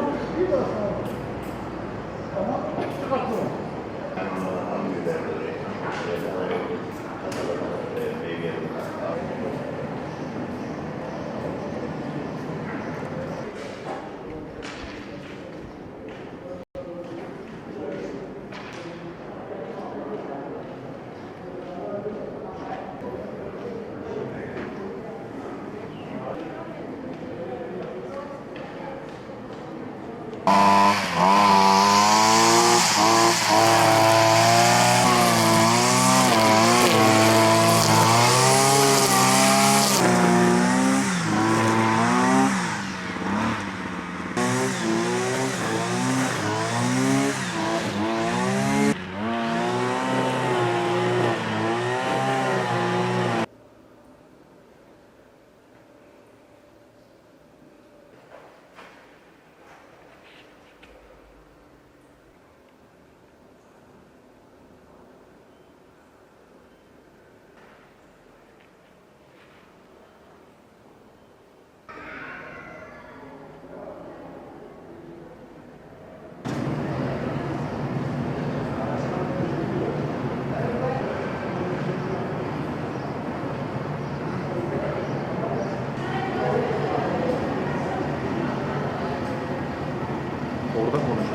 いいですか? Orada konuş.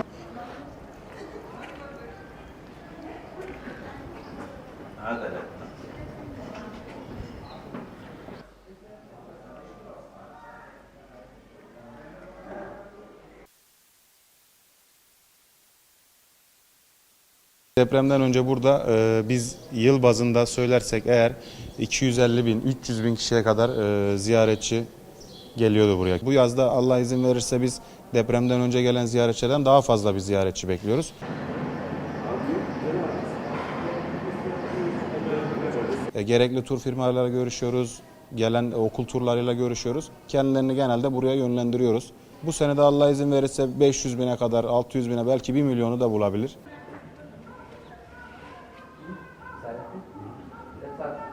Depremden önce burada e, biz yıl bazında söylersek eğer 250 bin, 300 bin kişiye kadar e, ziyaretçi geliyordu buraya. Bu yazda Allah izin verirse biz depremden önce gelen ziyaretçilerden daha fazla bir ziyaretçi bekliyoruz. E, gerekli tur firmalarıyla görüşüyoruz, gelen okul turlarıyla görüşüyoruz. Kendilerini genelde buraya yönlendiriyoruz. Bu sene de Allah izin verirse 500 bine kadar, 600 bine belki 1 milyonu da bulabilir.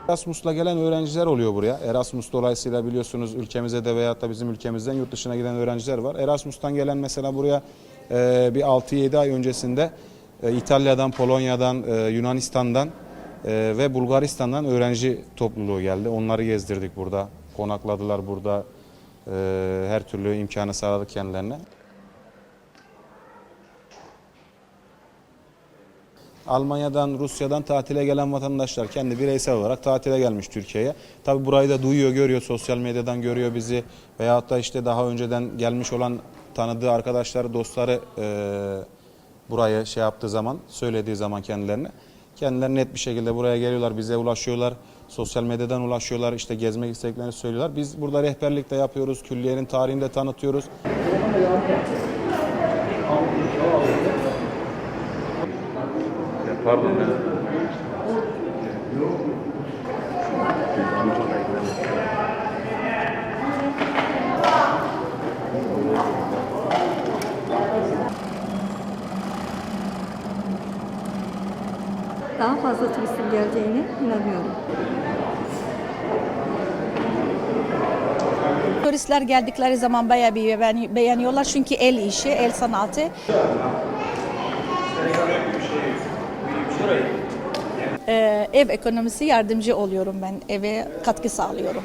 Erasmus'la gelen öğrenciler oluyor buraya. Erasmus dolayısıyla biliyorsunuz ülkemize de veyahut da bizim ülkemizden yurt dışına giden öğrenciler var. Erasmus'tan gelen mesela buraya e, bir 6-7 ay öncesinde e, İtalya'dan, Polonya'dan, e, Yunanistan'dan ve Bulgaristan'dan öğrenci topluluğu geldi. Onları gezdirdik burada. Konakladılar burada. Her türlü imkanı sağladık kendilerine. Almanya'dan, Rusya'dan tatile gelen vatandaşlar kendi bireysel olarak tatile gelmiş Türkiye'ye. Tabi burayı da duyuyor, görüyor, sosyal medyadan görüyor bizi. Veyahut da işte daha önceden gelmiş olan tanıdığı arkadaşları, dostları e, burayı şey yaptığı zaman, söylediği zaman kendilerine. Kendileri net bir şekilde buraya geliyorlar, bize ulaşıyorlar. Sosyal medyadan ulaşıyorlar, işte gezmek istediklerini söylüyorlar. Biz burada rehberlik de yapıyoruz, külliyenin tarihini de tanıtıyoruz. Pardon ben. daha fazla turistin geleceğine inanıyorum. Turistler geldikleri zaman bayağı bir beğen- beğeniyorlar çünkü el işi, el sanatı. Ee, ev ekonomisi yardımcı oluyorum ben, eve katkı sağlıyorum.